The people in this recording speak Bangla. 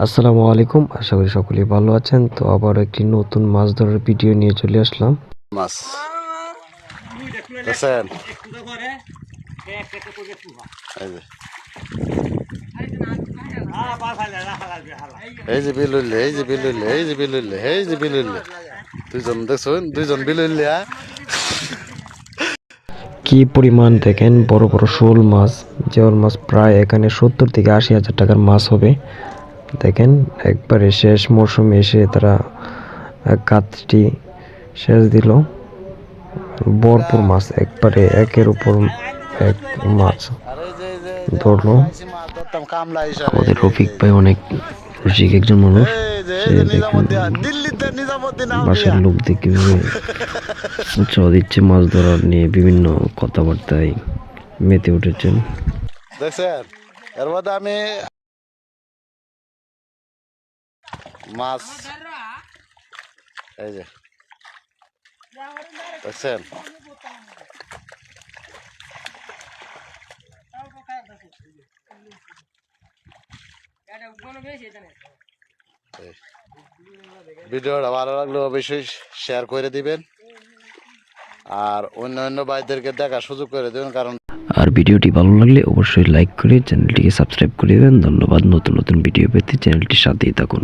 আসসালামু আলাইকুম আশা করি সকলেই ভালো আছেন। তো আবার একটি নতুন মাছ ধরার ভিডিও নিয়ে চলে আসলাম। মাছ। এই যে। এই যে বিল হইলে এই যে বিল এই যে বিল এই যে বিল হইলে। দুইজন দেখছেন? দুইজন বিল হইলে আ? কি পরিমাণ দেখেন বড় বড় শোল মাছ। জেওল মাছ প্রায় এখানে সত্তর থেকে আশি হাজার টাকার মাছ হবে। দেখেন, একবারে শেষ মরশুমে এসে তারা কাজটি শেষ দিল। ভরপুর মাছ, একবারে একের উপর এক মাছ ধরলো। আমাদের রফিক ভাই অনেক রসিক একজন মানুষ। বাসার লোক দেখে উৎসাহ দিচ্ছে মাছ ধরার নিয়ে, বিভিন্ন কথাবার্তায় মেতে উঠেছেন। দেখছেন? এর মধ্যে আমি মাছ। এই যে। দেখছেন? ভিডিওটা ভালো লাগলে অবশ্যই শেয়ার করে দিবেন। আর অন্য অন্য ভাইদেরকে দেখার সুযোগ করে দেবেন কারণ আর ভিডিওটি ভালো লাগলে অবশ্যই লাইক করে চ্যানেলটিকে সাবস্ক্রাইব করে দেবেন। ধন্যবাদ। নতুন নতুন ভিডিও পেতে চ্যানেলটির সাথেই থাকুন।